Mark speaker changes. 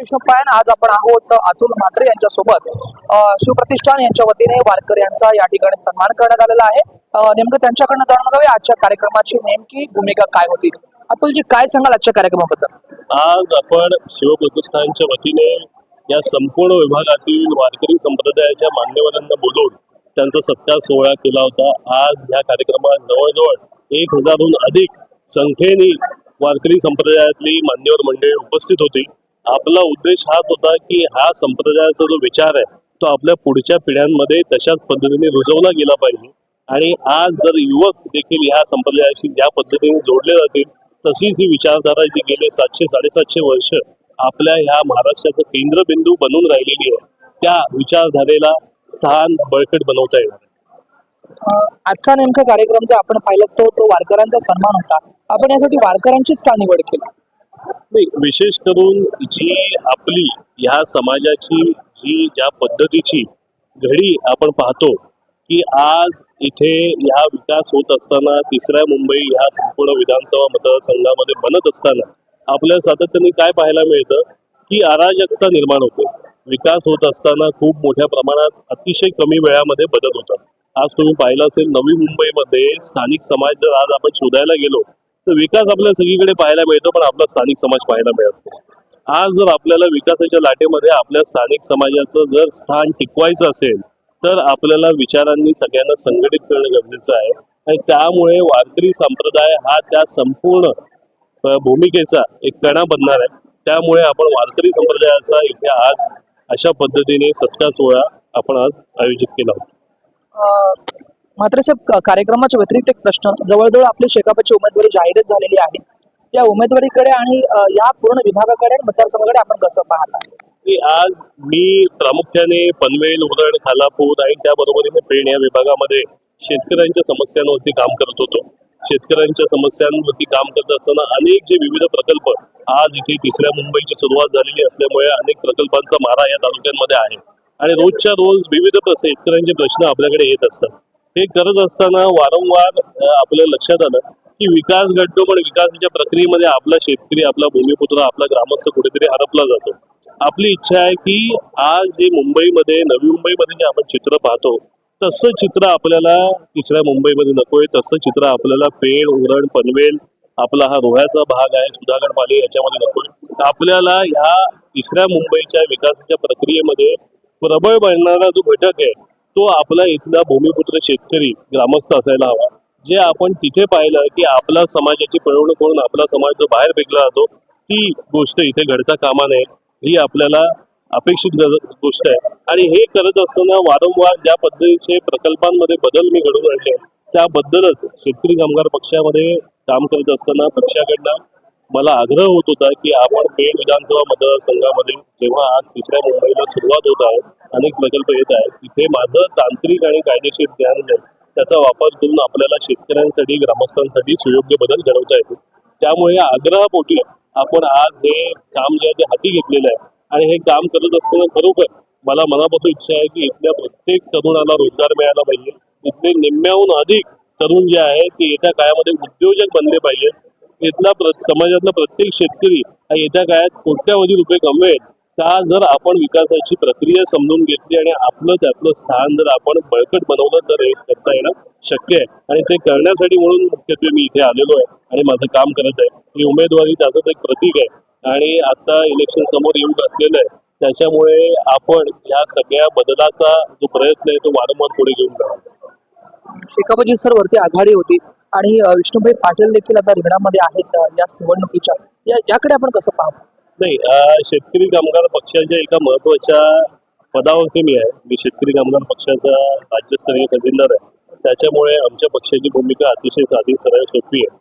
Speaker 1: विष्णुपायन आज आपण आहोत अतुल म्हात्रे यांच्यासोबत. अ, शिवप्रतिष्ठान यांच्या वतीने वारकर यांचा या ठिकाणी सन्मान करण्यात आलेला आहे. नेमकं त्यांच्याकडनं जाणून घ्यावे आजच्या कार्यक्रमाची नेमकी भूमिका काय होती. अतुलजी काय सांगाल आजच्या कार्यक्रमाबद्दल?
Speaker 2: आज आपण शिवप्रतिष्ठानच्या वतीने या संपूर्ण विभागातील वारकरी संप्रदायाच्या मान्यवरांना बोलवून त्यांचा सत्कार सोहळा केला होता. आज या कार्यक्रमात जवळजवळ एक हजारहून अधिक संख्येने वारकरी संप्रदायातली मान्यवर मंडळी उपस्थित होती. आपला उद्देश हाच होता की हा संप्रदायाचा जो विचार आहे तो आपल्या पुढच्या पिढ्यांमध्ये तशाच पद्धतीने रुजवला गेला पाहिजे. आणि आज जर युवक देखील ह्या संप्रदायाशी ज्या पद्धतीने जोडले जातील तशीच ही विचारधारा जी गेले सातशे साडेसातशे वर्ष आपल्या ह्या महाराष्ट्राचं केंद्रबिंदू बनून राहिलेली आहे त्या विचारधारेला स्थान बळकट बनवता येणार
Speaker 1: आजचा नेमका कार्यक्रम जो आपण पाहिला तो तो वारकऱ्यांचा सन्मान होता. आपण यासाठी वारकऱ्यांचीच का निवड केली?
Speaker 2: नाही विशेष करून जी आपली ह्या समाजाची जी ज्या पद्धतीची घडी आपण पाहतो की आज इथे ह्या विकास होत असताना तिसऱ्या मुंबई ह्या संपूर्ण विधानसभा मतदारसंघामध्ये बनत असताना आपल्या सातत्याने काय पाहायला मिळतं? की अराजकता निर्माण होते. विकास होत असताना खूप मोठ्या प्रमाणात अतिशय कमी वेळामध्ये बदल होतात. आज तुम्ही पाहिलं असेल नवी मुंबईमध्ये स्थानिक समाज जर आज आपण शोधायला गेलो तर विकास आपल्याला सगळीकडे पाहायला मिळतो पण आपला स्थानिक समाज पाहायला मिळत नाही. आज जर आपल्याला विकासाच्या लाटेमध्ये आपल्या स्थानिक समाजाचं जर स्थान टिकवायचं असेल तर आपल्याला विचारांनी सगळ्यांना संघटित करणं गरजेचं आहे. आणि त्यामुळे वारकरी संप्रदाय हा त्या संपूर्ण भूमिकेचा एक कणा बनणार आहे. त्यामुळे आपण वारकरी संप्रदायाचा इथे आज अशा पद्धतीने सत्कार सोहळा आपण आज आयोजित केला होता.
Speaker 1: मात्र साहेब कार्यक्रमाच्या व्यतिरिक्त एक प्रश्न. जवळजवळ आपली शेकापची उमेदवारी जाहीरच झालेली आहे. त्या उमेदवारीकडे आणि या पूर्ण विभागाकडे मतदारसंघाकडे आपण कसं पाहता
Speaker 2: की आज मी प्रामुख्याने पनवेल उरण खालापूर आणि त्याबरोबरीने पेण या विभागामध्ये शेतकऱ्यांच्या समस्यांवरती काम करत होतो. शेतकऱ्यांच्या समस्यांवरती काम करत असताना अनेक जे विविध प्रकल्प आज इथे तिसऱ्या मुंबईची सुरुवात झालेली असल्यामुळे अनेक प्रकल्पांचा मारा या तालुक्यांमध्ये आहे. आणि रोजच्या रोज विविध शेतकऱ्यांचे प्रश्न आपल्याकडे येत असतात. हे करत असताना वारंवार आपल्या लक्षात आलं की विकास घडतो पण विकासाच्या प्रक्रियेमध्ये आपला शेतकरी आपला भूमिपुत्र आपला ग्रामस्थ कुठेतरी हरपला जातो. आपली इच्छा आहे की आज जे मुंबईमध्ये नवी मुंबईमध्ये जे आपण चित्र पाहतो तसं चित्र आपल्याला तिसऱ्या मुंबईमध्ये नकोय तसं चित्र आपल्याला पेण उरण पनवेल आपला हा रोह्याचा भाग आहे सुधागड पाली याच्यामध्ये नकोय. आपल्याला ह्या तिसऱ्या मुंबईच्या विकासाच्या प्रक्रियेमध्ये प्रबळ बनणारा जो घटक आहे तो आपला इथला भूमिपुत्र शेतकरी ग्रामस्थ असायला हवा. जे आपण तिथे पाहिलं की आपला समाजाची पिळवणूक करून आपला समाज जो बाहेर फेकला जातो ती गोष्ट इथे घडता कामा नये. ही आपल्याला अपेक्षित गोष्ट आहे. आणि हे करत असताना वारंवार ज्या पद्धतीचे प्रकल्पांमध्ये बदल मी घडवून आणले त्याबद्दलच शेतकरी कामगार पक्षामध्ये काम करत असताना पक्षाकडनं मला आग्रह होत होता की आपण पेण विधानसभा मतदारसंघामध्ये जेव्हा आज तिसऱ्या मुंबईला सुरुवात होत आहे अनेक प्रकल्प येत आहेत तिथे माझं तांत्रिक आणि कायदेशीर ज्ञान जे त्याचा वापर करून आपल्याला शेतकऱ्यांसाठी ग्रामस्थांसाठी सुयोग्य बदल घडवता येतो त्यामुळे या आग्रहापोटी आपण आज हे काम जे आहे ते हाती घेतलेलं आहे. आणि हे काम करत असताना खरोखर मला मनापासून इच्छा आहे की इथल्या प्रत्येक तरुणाला रोजगार मिळाला पाहिजे. इथले निम्म्याहून अधिक तरुण जे आहे ते येत्या काळामध्ये उद्योजक बनले पाहिजे इथला समाजातला प्रत्येक शेतकरी हा येत्या काळात कोट्यावधी रुपये कमवेल. का जर आपण विकासाची प्रक्रिया समजून घेतली आणि आपलं त्यातलं स्थान जर आपण बळकट बनवलं तर हे करता येणं शक्य आहे. आणि ते करण्यासाठी म्हणून मुख्यत्वे मी इथे आलेलो आहे आणि माझं काम करत आहे. ही उमेदवारी त्याचंच एक प्रतीक आहे. आणि आता इलेक्शन समोर येऊ घातलेलं आहे. त्याच्यामुळे आपण या सगळ्या बदलाचा जो प्रयत्न आहे तो वारंवार पुढे घेऊन जाणार.
Speaker 1: शेकापची सर वरती आघाडी होती. आणि विष्णुभाई पाटील देखील आता रिंगणामध्ये आहेत अ, या निवडणुकीच्या. या याकडे आपण कसं पाहतो?
Speaker 2: नाही शेतकरी कामगार पक्षाच्या एका महत्त्वाच्या पदावरती मी आहे. मी शेतकरी कामगार पक्षाचा राज्यस्तरीय खजिनदार आहे. त्याच्यामुळे आमच्या पक्षाची भूमिका अतिशय साधी सरळ सोपी आहे.